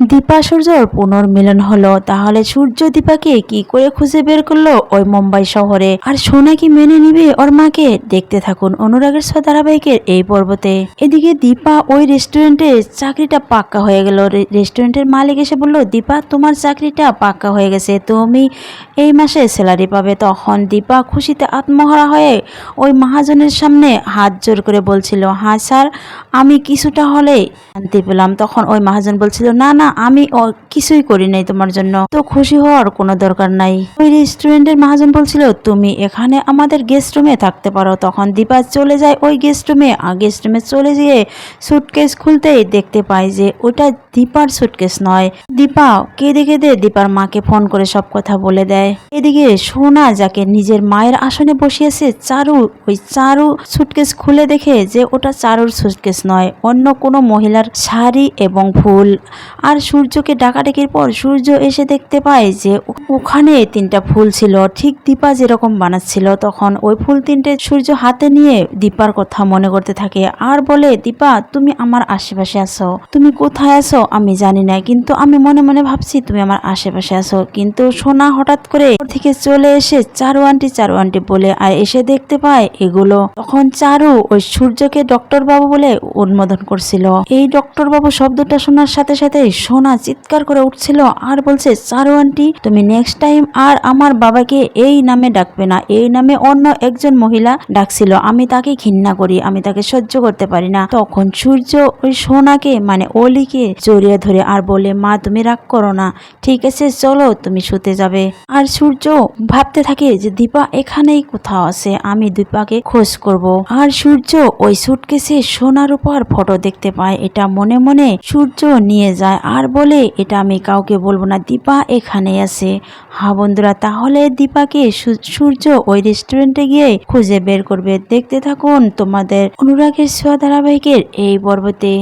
দীপা সূর্যর পুনর্মিলন হলো। তাহলে সূর্য দীপাকে কি করে খুঁজে বের করল ওই মুম্বাই শহরে? আর সোনা কি মেনে নিবে ওর মাকে? দেখতে থাকুন অনুরাগের ছ ধারাবাহিকের এই পর্বতে। এদিকে দীপা ওই রেস্টুরেন্টে চাকরিটা পাক্কা হয়ে গেল। রেস্টুরেন্টের মালিক এসে বলল, দীপা, তোমার চাকরিটা পাক্কা হয়ে গেছে। তুমি এই মাসে স্যালারি পাবে। তখন দীপা খুশিতে আত্মহারা হয়ে ওই মহাজনের সামনে হাত জোর করে বলছিল হ্যাঁ স্যার, আমি কিছুটা হলে শান্তি পেলাম। তখন ওই মহাজন বলছিল, না না আমি কিছুই করি নাই তোমার জন্য। তো খুশি হওয়ার কোনো দরকার নাই। ওই রেস্টুরেন্টের মহাজন বলছিল, তুমি এখানে আমাদের গেস্ট রুমে থাকতে পারো। তখন দীপা চলে যায় ওই গেস্ট রুমে গেস্ট রুমে চলে গিয়ে সুটকেস খুলতেই দেখতে পায় যে ওটা দীপার সুটকেস নয়। দীপা, কেঁদে কেঁদে দীপার মাকে ফোন করে সব কথা বলে দেয়। এদিকে সোনা যাকে নিজের মায়ের আসনে বসিয়েছে, চারু, ওই চারু সুটকেস খুলে দেখে যে ওটা চারুর সুটকেস নয়, অন্য কোনো মহিলার শাড়ি এবং ফুল। আর সূর্যকে ডাকাডাকির পর সূর্য এসে দেখতে পায় যে ওখানে তিনটা ফুল ছিল। ঠিক দীপা যেরকম বানাচ্ছিল, তখন ওই ফুল তিনটে সূর্য হাতে নিয়ে দীপার কথা মনে করতে থাকে। আর বলে, দীপা, তুমি আমার আশেপাশে আসো তুমি কোথায় আছো আমি জানি না, কিন্তু আমি মনে মনে ভাবছি তুমি আমার আশেপাশে আসো কিন্তু সোনা হঠাৎ করে থেকে চলে এসে চারু আন্টি চারু আন্টি বলে আর এসে দেখতে পায় এগুলো। তখন চারু ওই সূর্যকে ডক্টর বাবু বলে অনুমোদন করছিল। এই ডক্টর বাবু শব্দটা শোনার সাথে সাথে সোনা চিৎকার করে উঠছিল আর বলছে, চারু আন্টি, তুমি নেক্সট টাইম আর আমার বাবাকে এই নামে ডাকবে না। এই নামে অন্য একজন মহিলা ডাকছিল। আমি তাকে ঘৃণা করি, আমি তাকে সহ্য করতে পারি না। তখন সূর্য ওই সোনাকে মানে অলিকে জড়িয়ে ধরে আর বলে, মা, তুমি রাগ করো না। ঠিক আছে, চলো, তুমি শুতে যাবে। আর সূর্য ভাবতে থাকে যে দীপা এখানেই কোথাও আছে, আমি দীপাকে খোঁজ করব। আর সূর্য ওই সুটকেসে সোনার উপর ফটো দেখতে পায়, এটা মনে মনে সূর্য নিয়ে যায় আর বলে, এটা আমি কাউকে বলব না, দীপা এখানে আছে। হা বন্ধুরা, তাহলে দীপাকে সূর্য ওই রেস্টুরেন্টে গিয়ে খুঁজে বের করবে। দেখতে থাকুন তোমাদের অনুরাগের ছোঁয়া ধারাবাহিকের এই পর্বতে।